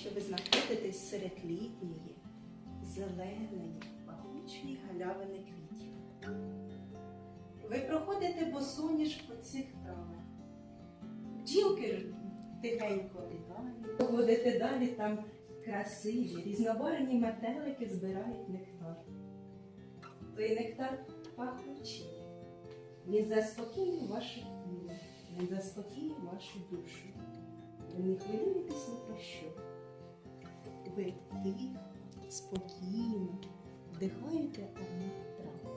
що ви знаходитесь серед літньої, зеленої, пахучої галявини квітів. Ви проходите босоніж по цих травах. Бджілки тихенько літають. Проходите далі, там красиві, різнобарвні метелики збирають нектар. Той нектар пахучий. Він заспокоює ваше тіло, він заспокоює вашу душу. Ви не хвилюєтесь ні про що. Ви тихо, спокійно вдихаєте аромат трав.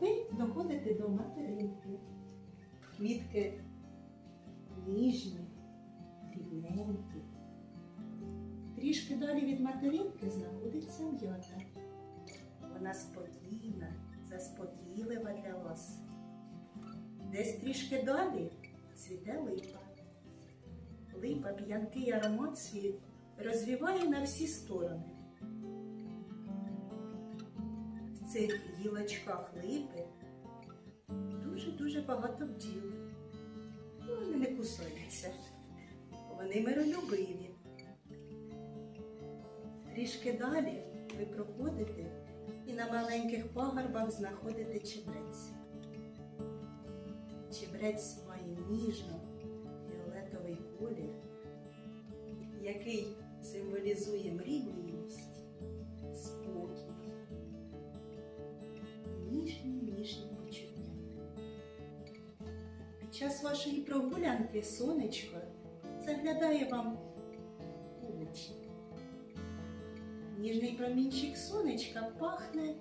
Ви доходите до материнки. Квітки ніжні, дрібненькі. Трішки далі від материнки знаходиться м'ята. Вона спокійна, заспокійлива для вас. Десь трішки далі цвіте липа. Липа п'янкий аромат свій розвіває на всі сторони. В цих гілочках липи дуже-дуже багато бджіл. Ну, Вони не кусаються. Вони миролюбиві. Трішки далі ви проходите і на маленьких пагорбах знаходите чебрець. Чебрець має ніжно-фіолетовий який символізує мрійливість, спокій, ніжні ніжні почуття. Під час вашої прогулянки сонечко заглядає вам у очі. Ніжний промінчик сонечка пахне,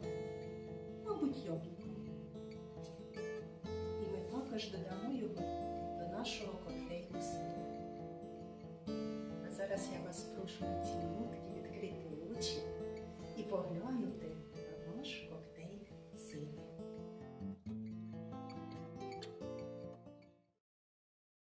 мабуть, яблуком. І ми також додамо Зараз я вас прошу на цінок і відкрити очі.